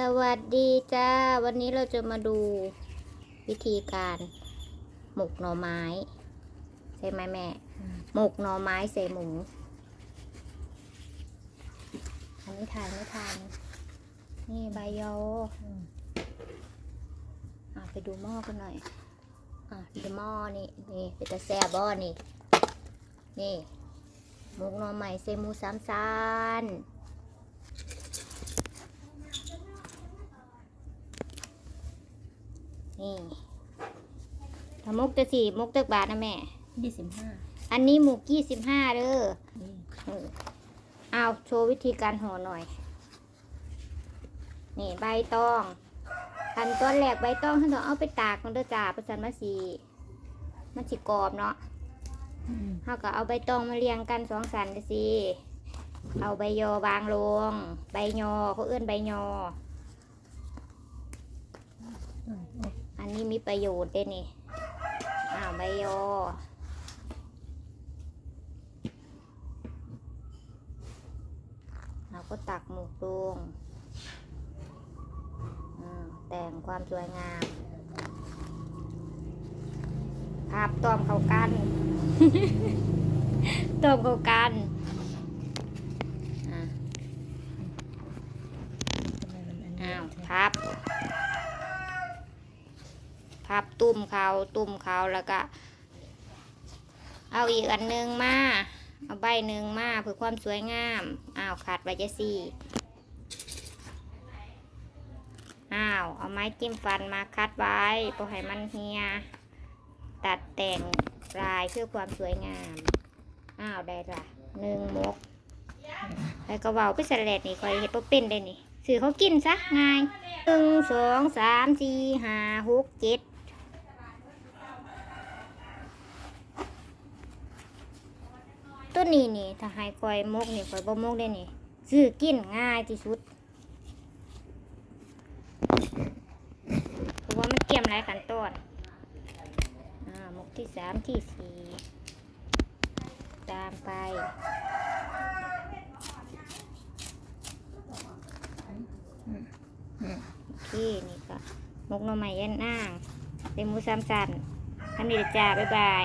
สวัสดีจ้า วันนี้เราจะมาดูวิธีการหมกหน่อไม้ ใช่ไหมแม่ หมกหน่อไม้ใส่หมู อันนี้ทานไม่ทาน นี่ใบยออะไปดูหม้อกันหน่อย อะดูหม้อนี่นี่เป็นตะแซ่บบ่นี่ นี่ หมกหน่อไม้ใส่หมูสามชั้น นี่ถ้ามกจะสี่มกตึกบาทนะแม่ ยี่สิบห้าอันนี้หมูกยี่สิบห้าเด้อเออเอาโชว์วิธีการห่อหน่อย นี่ใบตองขั้นตอนแรกใบตองท่านต้องเอาไปตากมันเด้อจ้าประสันมาสีมันสิกรอบเนาะเขาก็เอาใบตองมาเรียงกันสองสันเด้อสิ เอาใบยอวางลง ใบยอเขาเอื้อนใบยออั นนี้มีประโยชน์ด้วยนี่ อ้าวใบยอเราก็ตักหมูลงอ่าแต่งความสวยงามภาพตอมเข้ากันตอมเข้ากันอะอ้าวพับ พับตุ่มเขาตุ่มเขาแล้วก็ เอาอีกอันหนึงมาเอาใบหนึ่งมาเพื่อความสวยงามอ้าวขาดใบจะสี่อ้าวเอาไม้จิ้มฟันมาคัดไว้เพื่อให้มันเฮียตัดแต่งลายเพื่อความสวยงามอ้าวได้ละหนึ่งมกแล้วก็เบาไปสลัดนี่คอยเห็ดบ่เป็นได้นี่สื่อเขากินซะง่ายหนึ่งสองสามสี่ห้าหกเจ็ด ตัวนี้นี่ ถ้าให้คอยมกนี่คอยบ่มกได้นี่ซื้อกินง่ายที่สุดเพราะว่ามันเกี่ยมหลายขั้นตอนอ่ามกที่สามที่สี่ตามไปโอเคนี่ก็มกหน่อไม้ยันนางเป็นหมูสามสันทำนี่ละจ้า บ๊ายบาย